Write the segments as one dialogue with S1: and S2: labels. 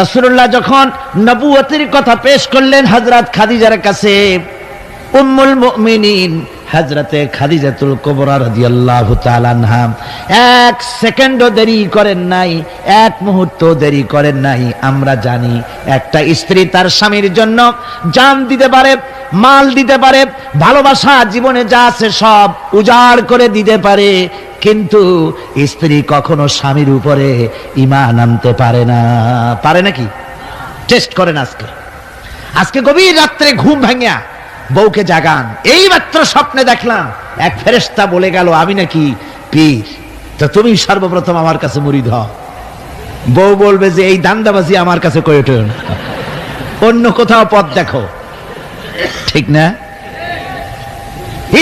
S1: রাসূলুল্লাহ যখন নবুয়তের কথা পেশ করলেন হযরত খাদিজার কাছে, উম্মুল মুমিনিন খাদিজাতুল কুবরা এক সেকেন্ডও দেরি করেন নাই, এক মুহূর্ত দেরি করেন নাই। আমরা জানি একটা স্ত্রী তার স্বামীর জন্য জান দিতে পারে, মাল দিতে পারে, ভালোবাসা, জীবনে যা আছে সব উজাড় করে দিতে পারে। কিন্তু স্ত্রী কখনো স্বামীর উপরে ইমান আনতে পারে না। পারে নাকি? টেস্ট করেন আজকে। আজকে গভীর রাত্রে ঘুম ভাঙিয়া বউকে জাগান। এই মাত্র স্বপ্নে দেখলাম এক ফেরেস্তা বলে গেল, আমি নাকি পীর। তো তুমি সর্বপ্রথম আমার কাছে মুড়ি ধ বউ বলবে যে, এই দান্দাবাজি আমার কাছে করে ওঠে। অন্য কোথাও পথ দেখো। ঠিক না?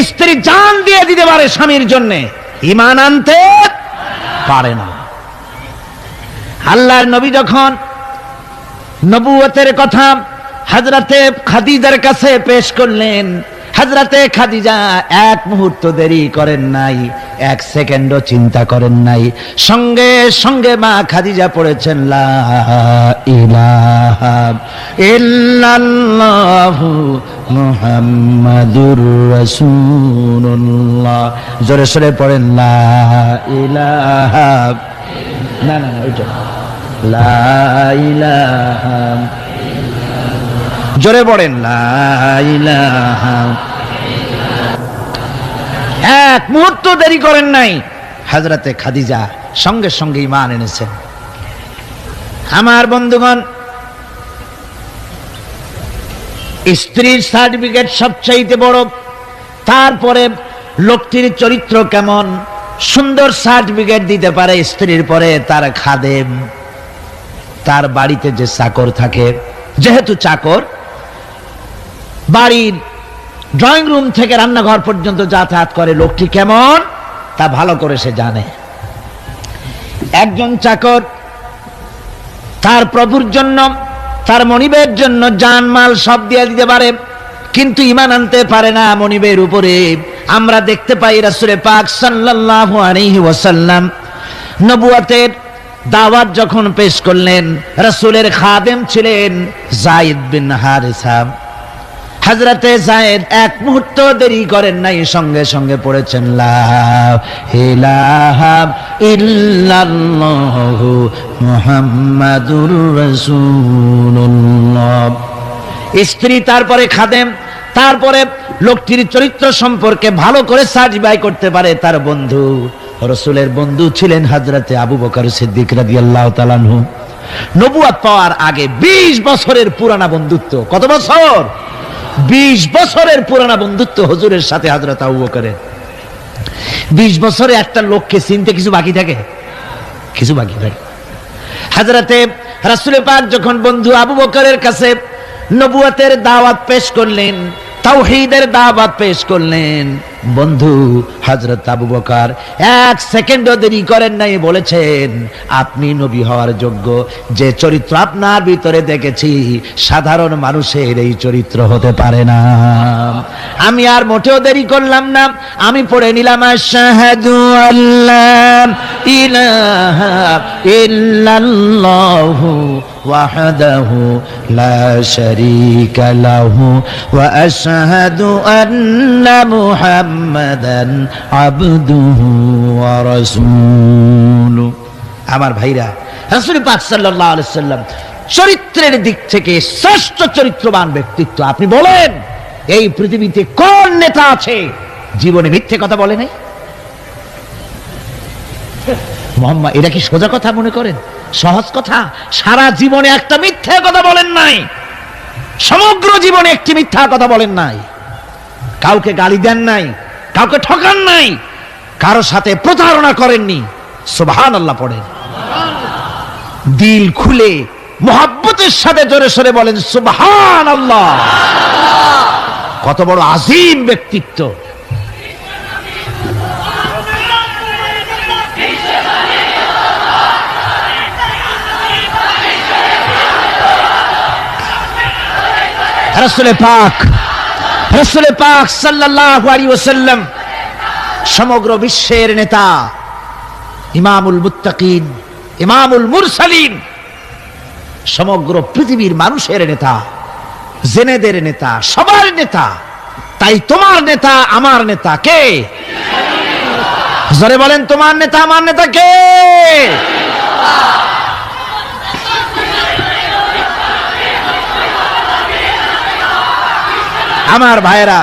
S1: স্ত্রী জান দিয়ে দিতে পারে স্বামীর জন্য। ইমান আনতে পারে না। আল্লাহর নবী যখন নবুয়তের কথা হাজরাতে খাদিজার কাছে পেশ করলেন হাজরাতে খাদিজা এক মুহূর্ত দেরি করেন নাই। এক সেকেন্ডও চিন্তা করেন নাই। সঙ্গে সঙ্গে মা খাদিজা পড়েছেন জোরে, সরে পড়েন, লা না না ওইটা জোরে পড়েন, লা এক মুহূর্ত দেরি করেন নাই। হাজরাতে খাদিজা সঙ্গে সঙ্গে ইমান এনেছেন। আমার বন্ধুগণ স্ত্রীর সার্টিফিকেট সবচাইতে বড় তারপরে লোকটির চরিত্র কেমন সুন্দর সার্টিফিকেট দিতে পারে স্ত্রীর পরে তার খাদেম। তার বাড়িতে যে চাকর থাকে যেহেতু চাকর বাড়ির ড্রয়িং রুম থেকে রান্নাঘর পর্যন্ত যাতায়াত করে লোকটি কেমন? তা ভালো করে সে জানে। একজন চাকর তার প্রভুর জন্য, তার মনিবের জন্য জানমাল সব দিয়ে দিতে পারে, কিন্তু ইমান আনতে পারে না মনিবের উপরে। আমরা দেখতে পাই রাসূলে পাক আলাইহি ওয়াসাল্লাম নবুয়াতের দাওয়াত যখন পেশ করলেন, রাসূলের খাদেম ছিলেন জাইদ বিন হারিসা। হাজরাতে জায়েদ এক মুহূর্ত দেরি করেন নাই, সঙ্গে সঙ্গে পড়েছেন স্ত্রী তারপরে খাদেম, তারপরে লোকটির চরিত্র সম্পর্কে ভালো করে সার্টিফাই করতে পারে তার বন্ধু, রসুলের বন্ধু ছিলেন হাজরাতে আবু বকর সিদ্দিক রাদিয়াল্লাহু তাআলা আনহু। নবুয়াত পাওয়ার আগে 20 বছরের পুরানা বন্ধুত্ব, কত বছর? বিশ বছরের পুরানা বন্ধুত্ব হজুরের সাথে হাজরত আবু করে বিশ বছরে একটা লোককে চিনতে কিছু বাকি থাকে? কিছু বাকি থাকে। হাজরাতে রাসুলে পাক যখন বন্ধু আবু বকরের কাছে নবুয়াতের দাওয়াত পেশ করলেন, তাওহীদের দাওয়াত পেশ করলেন বন্ধু হযরত আবু বকর এক সেকেন্ডও দেরি করেন নাই বলেছেন আপনি নবী হওয়ার যোগ্য যে চরিত্র আপনার ভিতরে দেখেছি সাধারণ মানুষের এই চরিত্র হতে পারে না আমি আর মোটেও দেরি করলাম না আমি পড়ে নিলাম আশহাদু আল্লাহ ইলাহা ইল্লাল্লাহু وحده لا شريك له واشهد মুহাম্মাদান আবদুহু ওয়া রাসূলু। আমার ভাইরা রাসূল পাক সাল্লাল্লাহু আলাইহি সাল্লাম চরিত্রের দিক থেকে শ্রেষ্ঠ চরিত্রবান ব্যক্তিত্ব। আপনি বলেন, এই পৃথিবীতে কোন নেতা আছে জীবনে মিথ্যে কথা বলে নাই? মোহাম্মদ এটা কি সোজা কথা মনে করেন? সহজ কথা, সারা জীবনে একটা মিথ্যা কথা বলেন নাই। সমগ্র জীবনে একটি মিথ্যা কথা বলেন নাই। কাউকে গালি দেন নাই, কাউকে ঠকান নাই, কারও সাথে প্রতারণা করেননি সুবহান আল্লাহ পড়েন। দিল খুলে মোহাব্বতের সাথে জোরে সরে বলেন সুবহান আল্লাহ কত বড় আজিম ব্যক্তিত্ব। রসুলে পাক। রসুলে পাক ওয়াসাল্লাম, সমগ্র বিশ্বের নেতা, ইমামুল মুত্তাকিন, ইমামুল মুরসালিন, সমগ্র পৃথিবীর মানুষের নেতা, জেনেদের নেতা, সবার নেতা, তাই তোমার নেতা আমার নেতা কে? জোরে বলেন, তোমার নেতা, আমার নেতা কে? আমার ভাইয়েরা,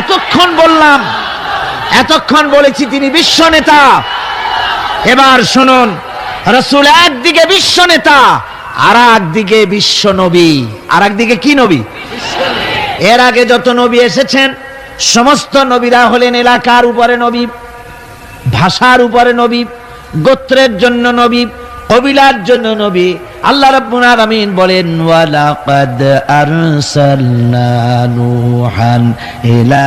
S1: এতক্ষণ বললাম, এতক্ষণ বলেছি তিনি বিশ্ব নেতা। এবার শুনুন, রসুল একদিকে বিশ্ব নেতা, আর একদিকে বিশ্ব নবী। আর একদিকে কি নবী? এর আগে যত নবী এসেছেন, সমস্ত নবীরা হলেন এলাকার উপরে নবী, ভাষার উপরে নবী, গোত্রের জন্য নবী কবিলার জন্য নবী। আল্লাহ রাব্বুল আলামিন বলেন, ওয়ালাকাদ আরসালনা নূহান ইলা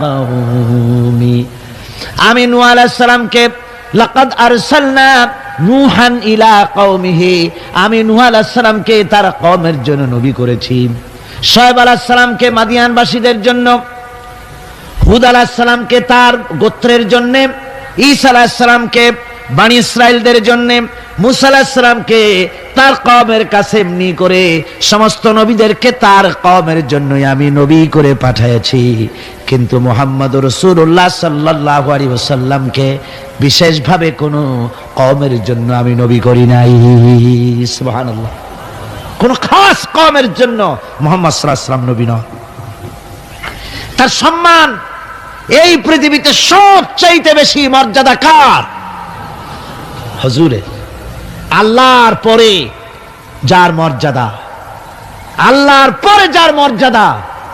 S1: কওমি। আমি নূহ আলাইহিস সালামকে, লাকাদ আরসালনা নূহান ইলা কওমিহি। আমি নূহ আলাইহিস সালামকে তার কওমের জন্য নবী করেছি। শোয়েব আলাইহিস সালামকে মাদিয়ানবাসীদের জন্য, হুদ আলাহিসাল্লামকে তার গোত্রের জন্য, ঈসা আলাহিসাল্লামকে বাণী ইসরায়েলদের জন্য মুসা আলাহিসাল্লামকে তার কমের কাছে এমনি করে সমস্ত নবীদেরকে তার কমের জন্যই আমি নবী করে পাঠিয়েছি কিন্তু মোহাম্মদ রসুল্লাহ সাল্লাহ আলী ওসাল্লামকে বিশেষভাবে কোনো কমের জন্য আমি নবী করি নাই। কোন খাস কমের জন্য মোহাম্মদ সাল্লাহ সাল্লাম নবী নয়। তার সম্মান এই পৃথিবীতে সবচাইতে বেশি মর্যাদা কার? হজুরে আল্লাহর পরে যার মর্যাদা। আল্লাহর পরে যার মর্যাদা,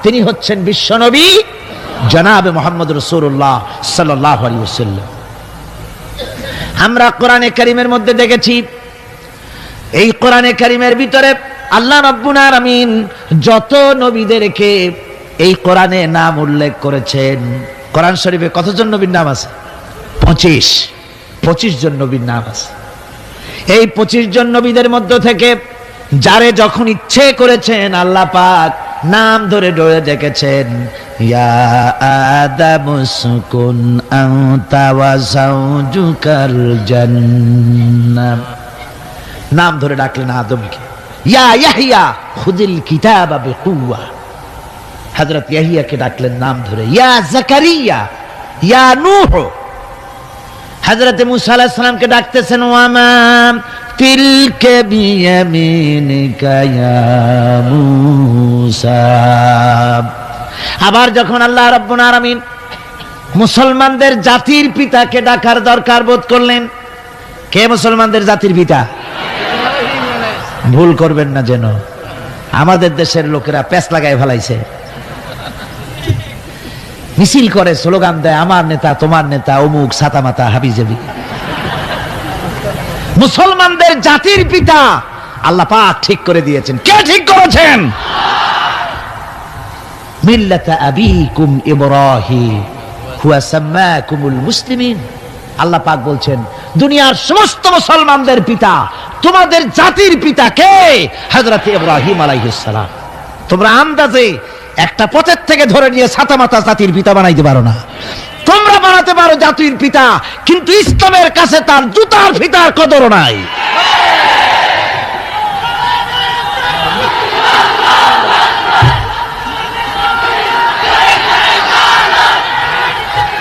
S1: তিনি হচ্ছেন বিশ্বনবী জনাবে মোহাম্মদ রসুল্লাহ সাল্লাহ আমরা কোরআনে করিমের মধ্যে দেখেছি, এই কোরআনে করিমের ভিতরে আল্লাহ রব্বুল আমিন যত নবীদেরকে এই কোরআনে নাম উল্লেখ করেছেন, কোরআন শরীফে কতজন নবীর নাম আছে? পঁচিশ। পঁচিশ জন নবীর নাম আছে। এই পঁচিশ জন নবীদের মধ্য থেকে যারে যখন ইচ্ছে করেছেন আল্লাহ পাক নাম ধরে ডরে ডেকেছেন নাম ধরে ডাকলেন আদমকে, ইয়া খুদিল কিতাবা হযরত ইয়াহিয়াকে ডাকলেন নাম ধরে, ইয়া জাকারিয়া, ইয়া নূহ। হযরত মুসা আলাইহিস সালামকে ডাকতেছেন ওয়ামা তিলকে আবার যখন আল্লাহ রাব্বুল আলামিন মুসলমানদের জাতির পিতাকে ডাকার দরকার বোধ করলেন, কে মুসলমানদের জাতির পিতা? ভুল করবেন না যেন। আমাদের দেশের লোকেরা প্যাস লাগায় ফেলাইছে। মিছিল করে, স্লোগান দেয়, আমার নেতা, তোমার নেতা, অমুক সাতামাতা হাবিজাবি। মুসলমানদের জাতির পিতা আল্লাহ পাক ঠিক করে দিয়েছেন। কে ঠিক করেছেন? মিল্লাতা আবিকুম ইব্রাহিম, হুয়া সাম্মাকুমুল মুসলিমিন। আল্লাহ পাক বলছেন, দুনিয়ার সমস্ত মুসলমানদের পিতা, তোমাদের জাতির পিতা কে? হযরত ইব্রাহিম আলাইহিস সালাম। তোমরা আন্দাজে একটা পথের থেকে ধরে নিয়ে ছাতামাতা জাতির পিতা বানাইতে পারো না। তোমরা বানাতে পারো জাতির পিতা, কিন্তু ইসলামের কাছে তার জুতার ফিতার কদর নাই।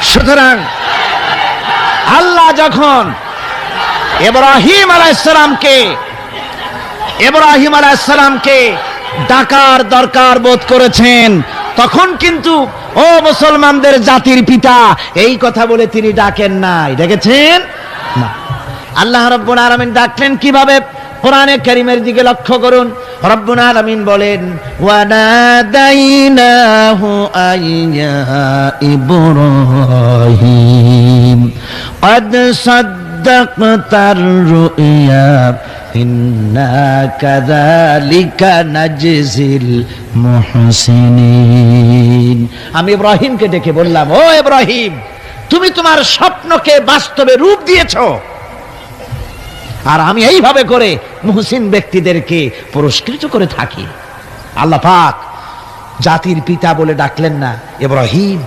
S1: সুতরাং আল্লাহ যখন ইব্রাহিম আলাইসালামকে ইব্রাহিম আলাইসালামকে ডাকার দরকার বোধ করেছেন। তখন কিন্তু, ও মুসলমানদের জাতির পিতা, এই কথা বলে তিনি ডাকেন নাই। দেখেছেন? না। আল্লাহ রব্বুল আলামিন ডাকলেন কীভাবে? কোরআনে কারীমের দিকে লক্ষ্য করুন। রব্বুল আলামিন বলেন, ওয়ানাদাইনাহু আইয়া ইব্রাহিম قد صدقت الرؤيا إنا كذلك نجزي المحسنين আমি ইব্রাহিমকে ডেকে বললাম ও ইব্রাহিম তুমি তোমার স্বপ্নকে বাস্তবে রূপ দিয়েছো আর আমি এইভাবে করে মুহসিন ব্যক্তিদেরকে পুরস্কৃত করে থাকি আল্লাহ পাক জাতির পিতা বলে ডাকলেন না ইব্রাহিম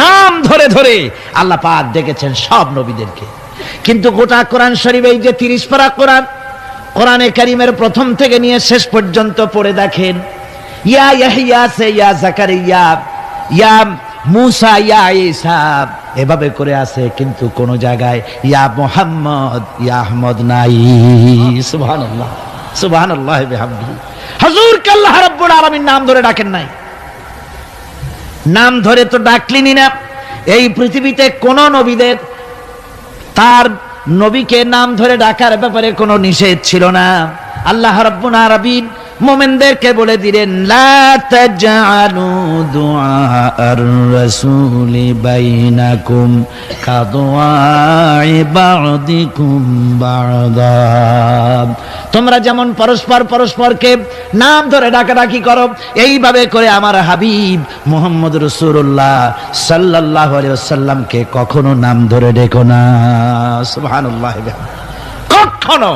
S1: নাম ধরে ধরে আল্লাহ পাক ডেকেছেন সব নবীদেরকে কিন্তু গোটা কোরআন শরীফ, এই যে তিরিশ পারা কোরআন, কোরআনে কারিমের প্রথম থেকে নিয়ে শেষ পর্যন্ত পড়ে দেখেন। ইয়া ইয়াহিয়া সে ইয়া জাকারিয়া, ইয়া মুসা, ইয়া এভাবে করে কিন্তু কোন জায়গায় ইয়া মোহাম্মদ, ইয়া আহমদ নাই। সুবহানাল্লাহ সুবহানাল্লাহ বিহামদিহি। হুজুর রাব্বুল আলামিন নাম ধরে ডাকেন নাই? নাম ধরে তো ডাকলিনি না। এই পৃথিবীতে কোন নবীদের তার নবীকে নাম ধরে ডাকার ব্যাপারে কোনো নিষেধ ছিল না। আল্লাহ রব্বুন আলামিন মোমেনদেরকে বলে দিলেন, লা তাজআলু রাসূলি বাইনাকুম কাদওয়াই বা'দিকুম বা'দা। তোমরা যেমন পরস্পর পরস্পরকে নাম ধরে ডাকাডাকি করো, এইভাবে করে আমার হাবিব মোহাম্মদ রসুল্লাহ সাল্লাহ সাল্লামকে কখনো নাম ধরে ডেকো না। সুবহানাল্লাহ। কখনো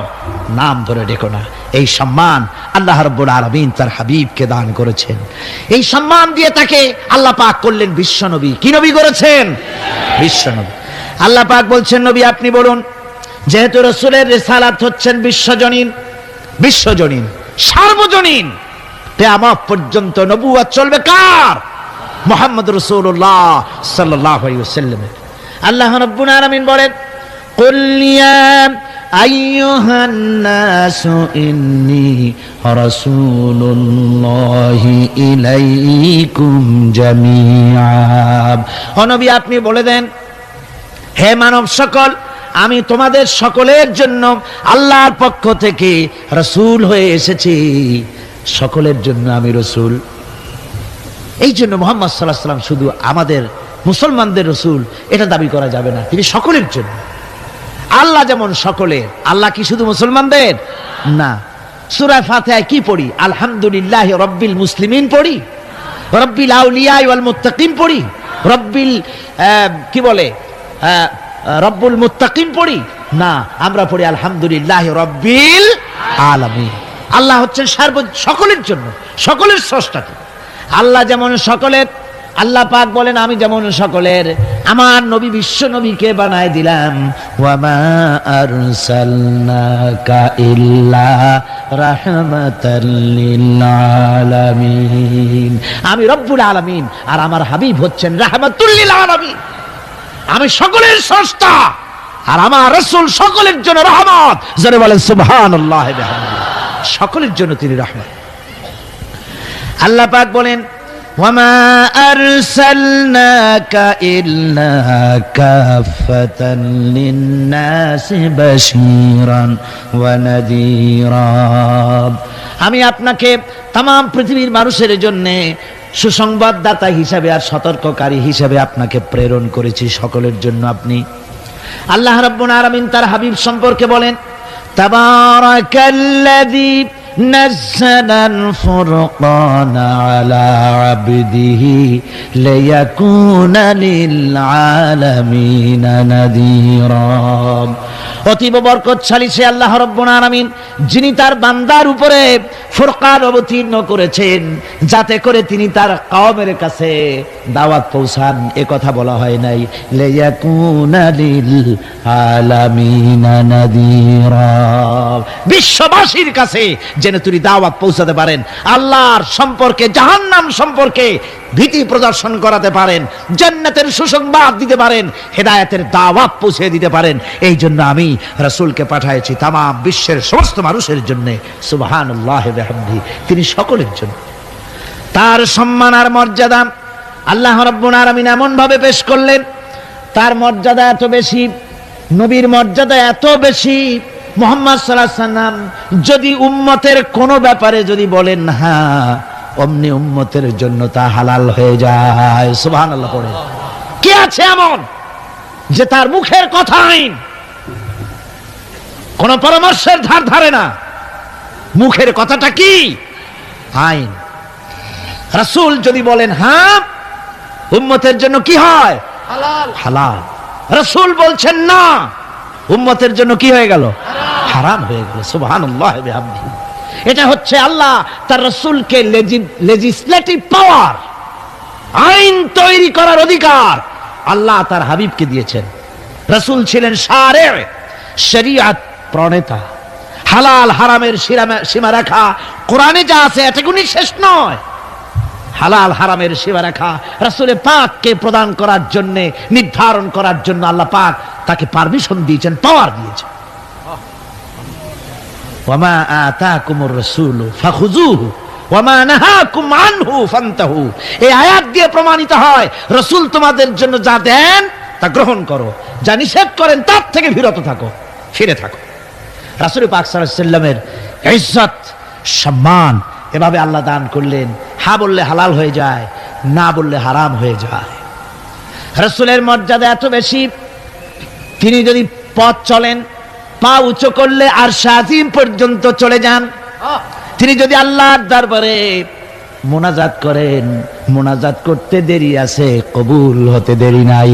S1: নাম ধরে ডেকো না। এই সম্মান আল্লাহ রব্বুল আলমিন তার হাবিবকে দান করেছেন। এই সম্মান দিয়ে তাকে আল্লাহ পাক করলেন বিশ্বনবী কি নবী করেছেন? বিশ্বনবী আল্লাহ পাক বলছেন, নবী, আপনি বলুন, যেহেতু রসুলের রেসালাত হচ্ছেন বিশ্বজনীন বিশ্বজনীন, সার্বজনীন, কেয়ামত পর্যন্ত নবুয়াত চলবে কার? মোহাম্মদ রসুল্লাহ সাল্লাহ আল্লাহ রব্বুল আলমিন বলেন قل আইয়ুহান্নাসু ইন্নি রাসূলুল্লাহি ইলাইকুম জামিআ অনবী আপনি বলে দেন, হে মানব সকল, আমি তোমাদের সকলের জন্য আল্লাহর পক্ষ থেকে রসুল হয়ে এসেছি। সকলের জন্য আমি রসুল। এই জন্য মোহাম্মদ সাল্লাহ সাল্লাম শুধু আমাদের মুসলমানদের রসুল, এটা দাবি করা যাবে না, তিনি সকলের জন্য। আল্লাহ যেমন সকলের, আল্লাহ কি শুধু মুসলমানদের? না। সুরায় ফাতেহায় কি পড়ি? আলহামদুলিল্লাহ রব্বিল মুসলিমিন পড়ি? রব্বিল আউলিয়া ওয়াল মুত্তাকিম পড়ি? রব্বিল কি বলে? রব্বুল মুত্তাকিম পড়ি? না, আমরা পড়ি আলহামদুলিল্লাহ রব্বিল আলামিন। আল্লাহ হচ্ছেন সার্ব, সকলের জন্য, সকলের স্রষ্টা আল্লাহ যেমন সকলের আল্লাহ পাক বলেন, আমি যেমন সকলের, আমার নবী বিশ্ব নবীকে বানায় দিলাম। আমি রব্বুল আলামিন, আর আমার হাবিব হচ্ছেন রাহমাতুল লিল আলামিন আমি সকলের স্রষ্টা, আর আমার রসুল সকলের জন্য রহমত। যারা বলেন, সুবহানাল্লাহ সকলের জন্য তিনি রহমত। আল্লাহ পাক বলেন ওয়ামা আরসালনাকা ইল্লা কাফাতান লিন-নাসি বাশীরান ওয়া আমি আপনাকে তাম পৃথিবীর মানুষের জন্য সুসংবাদদাতা হিসাবে আর সতর্ককারী হিসাবে আপনাকে প্রেরণ করেছি সকলের জন্য আপনি। আল্লাহ রাব্বুল আলামিন তার হাবিব সম্পর্কে বলেন, তাবারাকাল্লাযী نزل الفرقان على عبده ليكون للعالمين نذيرا. অতীব বরকতশালী সে আল্লাহ রব্বুল যিনি তার বান্দার উপরে ফুরকান অবতীর্ণ করেছেন, যাতে করে তিনি তার কওমের কাছে দাওয়াত পৌঁছান। এ কথা বলা হয় নাই। লিল বিশ্ববাসীর কাছে যেন তিনি দাওয়াত পৌঁছাতে পারেন। আল্লাহর সম্পর্কে, জাহান্নাম সম্পর্কে ভীতি প্রদর্শন করাতে পারেন, জান্নাতের সুসংবাদ দিতে পারেন, হেদায়েতের দাওয়াত পৌঁছে দিতে পারেন। এই জন্য আমি রাসূলকে পাঠাইছি তাম বিশ্বের সমস্ত মানুষের জন্য বিহামদিহি তিনি সকলের জন্য। তার সম্মান আর মর্যাদা আল্লাহ রাব্বুল আলামিন এমন ভাবে পেশ করলেন, তার মর্যাদা এত বেশি, নবীর মর্যাদা এত বেশি, মোহাম্মদ সাল্লাহ সাল্লাম যদি উম্মতের কোনো ব্যাপারে যদি বলেন হ্যাঁ অমনি উম্মতের জন্য তা হালাল হয়ে যায়। সুবহানাল্লাহ পড়ে। কে আছে এমন যে তার মুখের কথা আইন? কোন পরামর্শের ধার ধারে না। মুখের কথাটা কি? আইন। রাসূল যদি বলেন হ্যাঁ উম্মতের জন্য কি হয়? হালাল। রাসূল বলছেন না উম্মতের জন্য কি হয়ে গেল? হারাম। হয়ে গেল। বিহামদিহি এটা হচ্ছে আল্লাহ তার রাসূলকে লেজিসলেটিভ পাওয়ার আইন তৈরি করার অধিকার আল্লাহ তার হাবিবকে দিয়েছেন। রাসূল ছিলেন সারে, শরিয়াত প্রণেতা, হালাল হারামের সীমা- সীমারেখা কোরআনে যা আছে এটাগুলি শেষ নয়। হালাল হারামের সীমা সীমারেখা রাসূলের পাককে প্রদান করার জন্য, নির্ধারণ করার জন্য আল্লাহ পাক তাকে পারমিশন দিয়েছেন পাওয়ার দিয়েছেন। ওয়ামা আতাকুমুর রাসূলু ফাখুযুহু, ওয়ামা নাহাকুম আনহু ফান্তাহু। এই আয়াত দিয়ে প্রমাণিত হয়, রাসূল তোমাদের জন্য যা দেন, তা গ্রহণ করো। যা নিষেধ করেন, তার থেকে বিরত থাকো, ফিরে থাকো। রাসূল পাক সাল্লামের ইজ্জত, সম্মান এভাবে আল্লাহ দান করলেন। হা বললে হালাল হয়ে যায়, না বললে হারাম হয়ে যায়। রাসূলের মর্যাদা এত বেশি, তিনি যদি পথ চলেন পা উঁচু করলে আর শাহিম পর্যন্ত চলে যান। তিনি যদি আল্লাহর দরবারে মোনাজাত করেন মোনাজাত করতে দেরি আছে কবুল হতে দেরি নাই।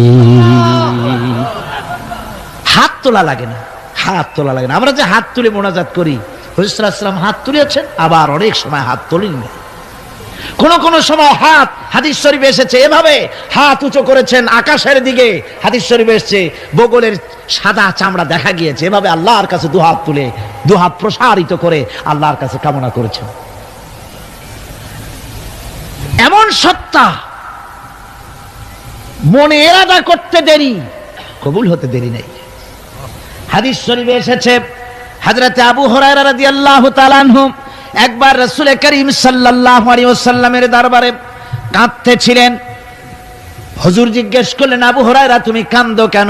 S1: হাত তোলা লাগে না হাত তোলা লাগে না। আমরা যে হাত তুলে মোনাজাত করি হরিসাম হাত তুলেছেন আবার অনেক সময় হাত তোলেন। না কোন কোন সময় হাত, হাদিস শরীফে এসেছে, এভাবে হাত উঁচু করেছেন, আকাশের দিকে হাদিস শরীফে এসেছে, বগলের সাদা চামড়া দেখা গিয়েছে, এভাবে আল্লাহর কাছে দুহাত তুলে, দুহাত প্রসারিত করে আল্লাহর কাছে কামনা করেছেন। এমন সত্তা মনে এরাদা করতে দেরি, কবুল হতে দেরি নেই। হাদিস শরীফে এসেছে, হাজরাতে আবু হুরায়রা রাদিয়াল্লাহু তাআলা আনহু একবার রাসূল করিম সাল্লাল্লাহু আলাইহি ওয়াসাল্লামের দরবারে কাঁদতেছিলেন। হুজুর জিজ্ঞেস করলেন, আবু হুরায়রা, তুমি কাঁদো কেন?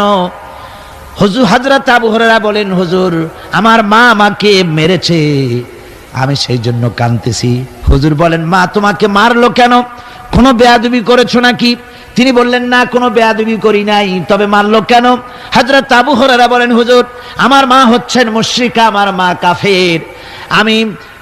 S1: হুজুর হযরত আবু হুরায়রা বলেন, হুজুর, আমার মা আমাকে মেরেছে। আমি সেই জন্য কাঁদতেছি। হুজুর বলেন, মা তোমাকে মারলো কেন? কোনো বেয়াদবি করেছ নাকি? তিনি বললেন, না, কোনো বেয়াদবি করি নাই। তবে মারলো কেন? হযরত আবু হুরায়রা বলেন, হুজুর, আমার মা হচ্ছেন মুশরিকা, আমার মা কাফের। আমি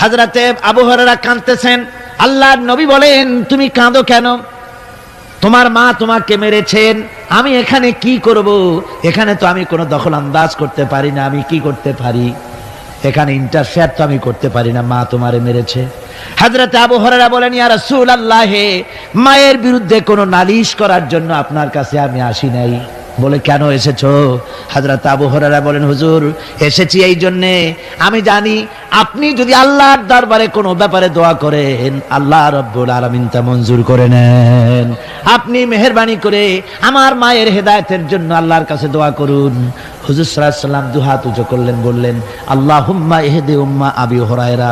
S1: হাজরাতে আবহাওয়ারা কাঁদতেছেন। আল্লাহর নবী বলেন, তুমি কাঁদো কেন? তোমার মা তোমাকে মেরেছেন। আমি এখানে কি করব? এখানে তো আমি কোনো দখল আন্দাজ করতে পারি না। আমি কি করতে পারি? এখানে ইন্টারফেয়ার তো আমি করতে পারি না। মা তোমারে মেরেছে। হাজরাতে আবু হরারা বলেন, ইয়া রাসূল আল্লাহে মায়ের বিরুদ্ধে কোনো নালিশ করার জন্য আপনার কাছে আমি আসি নাই। বলে, কেন এসেছ? হাজরত আবু হরারা বলেন, হুজুর, এসেছি এই জন্যে। আমি জানি আপনি যদি আল্লাহর দরবারে কোনো ব্যাপারে দোয়া করেন, আল্লাহ রব্বুল আলামিন তা মঞ্জুর করে নেন। আপনি মেহেরবানি করে আমার মায়ের হেদায়তের জন্য আল্লাহর কাছে দোয়া করুন। হুজুর সাল্লাম দুহাত উঁচু করলেন, বললেন, আল্লাহুম্মা ইহদি উম্মা আবি হুরায়রা।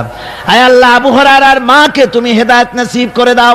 S1: আয় আল্লাহ, আবু হুরায়রার মাকে তুমি হেদায়েত নসিব করে দাও।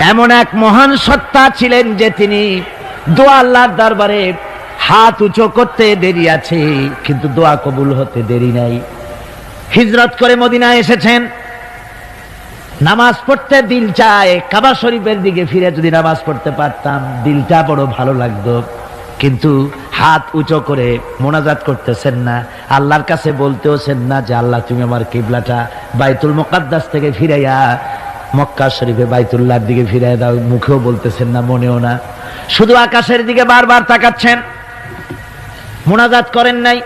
S1: এমন এক মহান সত্তা ছিলেন যে তিনি দোয়া আল্লাহর দরবারে হাত উঁচু করতে দেরি আছে, কিন্তু দোয়া কবুল হতে দেরি নাই। হিজরত করে মদিনায় এসেছেন। নামাজ পড়তে দিল চায়, কাবা শরীফের দিকে ফিরে যদি নামাজ পড়তে পারতাম, দিলটা বড় ভালো লাগতো। কিন্তু হাত উঁচু করে মোনাজাত করতেছেন না। আল্লাহর কাছে বলতেওছেন না যে, আল্লাহ তুমি আমার কিবলাটা বাইতুল মোকাদ্দাস থেকে ফিরাইয়া মক্কা শরীফে বাইতুল্লার দিকে ফিরে দাও, মুখেও বলতেছেন না, মনেও না। শুধু আকাশের দিকে বারবার তাকাচ্ছেন। মোনাজাত করেন নাই।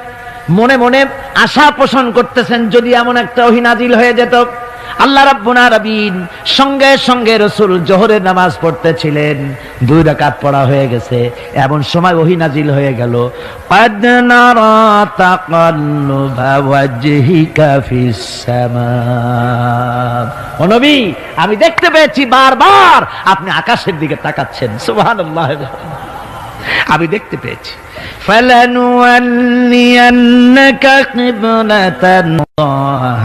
S1: মনে মনে আশা পোষণ করতেছেন, যদি এমন একটা অহিনাজিল হয়ে যেত আল্লাহ রাব্বুনা রাবিন সঙ্গে সঙ্গে রসুল জোহরের নামাজ পড়তেছিলেন। দুই রাকাত পড়া হয়ে গেছে। এমন সময় ওহি নাজিল হয়ে গেল। আমি দেখতে পেয়েছি বারবার আপনি আকাশের দিকে তাকাচ্ছেন। সুবহানাল্লাহ। আমি দেখতে পেয়েছি فلنولينك قبلة الله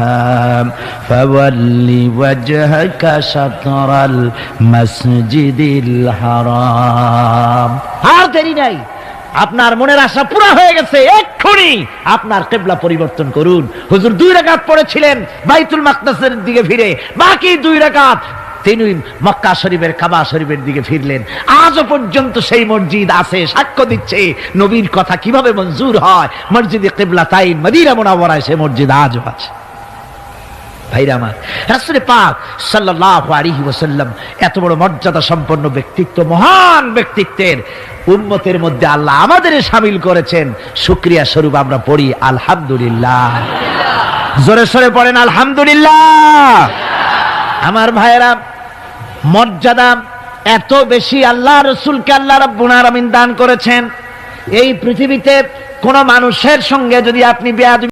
S1: فول وجهك شطر المسجد الحرام আর দেরি নাই আপনার মনের আশা পুরা হয়ে গেছে এক্ষুনি আপনার কেবলা পরিবর্তন করুন হুজুর দুই রাকাত পড়েছিলেন বাইতুল মাকদাসের দিকে ফিরে বাকি দুই রাকাত তিনি মক্কা শরীফের কাবা শরীফের দিকে ফিরলেন। আজও পর্যন্ত সেই মসজিদ আছে, সাক্ষ্য দিচ্ছে। নবীর কথা কীভাবে মঞ্জুর হয়? মসজিদে কেবলা তাই মদিরা মোনাবরায় সে মসজিদ আজও আছে। এত বড় মর্যাদা সম্পন্ন ব্যক্তিত্ব, মহান ব্যক্তিত্বের উম্মতের মধ্যে আল্লাহ আমাদের শামিল করেছেন। শুকরিয়া স্বরূপ আমরা পড়ি, আলহামদুলিল্লাহ। জোরে সরে পড়েন, আলহামদুলিল্লাহ। আমার ভাইয়েরা মর্যাদা এত বেশি আল্লাহ রসুলকে আল্লাহ রব্বুনার আমিন দান করেছেন। এই পৃথিবীতে কোন মানুষের সঙ্গে যদি আপনি বেয়াদবি